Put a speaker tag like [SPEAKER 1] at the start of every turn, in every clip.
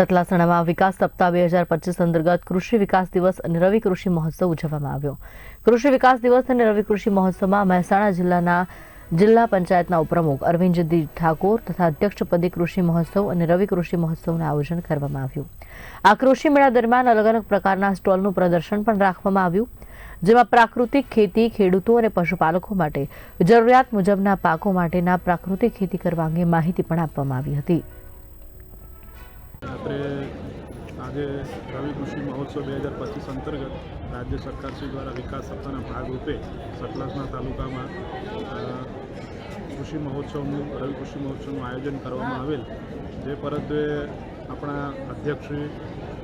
[SPEAKER 1] સતલાસણામાં વિકાસ સપ્તાહ બે હજાર પચીસ અંતર્ગત કૃષિ વિકાસ દિવસ અને રવિ કૃષિ મહોત્સવ ઉજવવામાં આવ્યો. કૃષિ વિકાસ દિવસ અને રવિ કૃષિ મહોત્સવમાં મહેસાણા જિલ્લાના જિલ્લા પંચાયતના ઉપપ્રમુખ અરવિંદજી ઠાકોર તથા અધ્યક્ષપદે કૃષિ મહોત્સવ અને રવિ કૃષિ મહોત્સવનું આયોજન કરવામાં આવ્યું. આ કૃષિ મેળા દરમિયાન અલગ અલગ પ્રકારના સ્ટોલનું પ્રદર્શન પણ રાખવામાં આવ્યું, જેમાં પ્રાકૃતિક ખેતી, ખેડૂતો અને પશુપાલકો માટે જરૂરિયાત મુજબના પાકો માટેના પ્રાકૃતિક ખેતી કરવા અંગે માહિતી પણ આપવામાં આવી હતી.
[SPEAKER 2] રાત્રે આજે રવિ કૃષિ મહોત્સવ બે હજાર પચીસ અંતર્ગત રાજ્ય સરકારશ્રી દ્વારા વિકાસ સપ્તાહના ભાગરૂપે સતલાસના તાલુકામાં કૃષિ મહોત્સવનું, રવિ કૃષિ મહોત્સવનું આયોજન કરવામાં આવેલ. જે પરત્વે આપણા અધ્યક્ષશ્રી,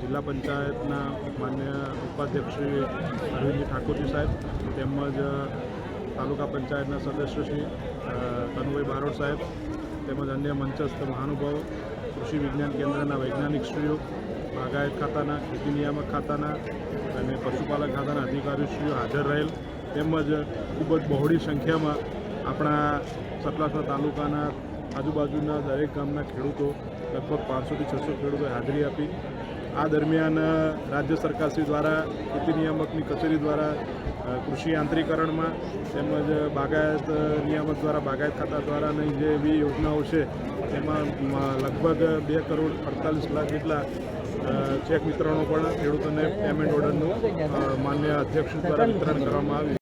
[SPEAKER 2] જિલ્લા પંચાયતના માન્ય ઉપાધ્યક્ષશ્રી અરવિંદજી ઠાકોરજી સાહેબ, તેમજ તાલુકા પંચાયતના સદસ્યશ્રી કનુભાઈ બારોટ સાહેબ તેમજ અન્ય મંચસ્થ મહાનુભાવો, કૃષિ વિજ્ઞાન કેન્દ્રના વૈજ્ઞાનિકશ્રીઓ બાગાયત ખાતાના, ખેતી નિયામક ખાતાના અને પશુપાલક ખાતાના અધિકારીશ્રીઓ હાજર રહેલ. તેમજ ખૂબ જ બહોળી સંખ્યામાં આપણા સતલાસા તાલુકાના આજુબાજુના દરેક ગામના ખેડૂતો લગભગ પાંચસોથી છસો ખેડૂતોએ હાજરી આપી. આ દરમિયાન રાજ્ય સરકારશ્રી દ્વારા, ખેતી નિયામકની કચેરી દ્વારા કૃષિ યાંત્રિકરણમાં તેમજ બાગાયત નિયામક દ્વારા, બાગાયત ખાતા દ્વારાની જે એવી યોજનાઓ છે, તેમાં લગભગ બે કરોડ અડતાલીસ લાખ જેટલા ચેક વિતરણો પણ ખેડૂતોને પેમેન્ટ ઓર્ડરનું માન્ય અધ્યક્ષ દ્વારા વિતરણ કરવામાં આવ્યું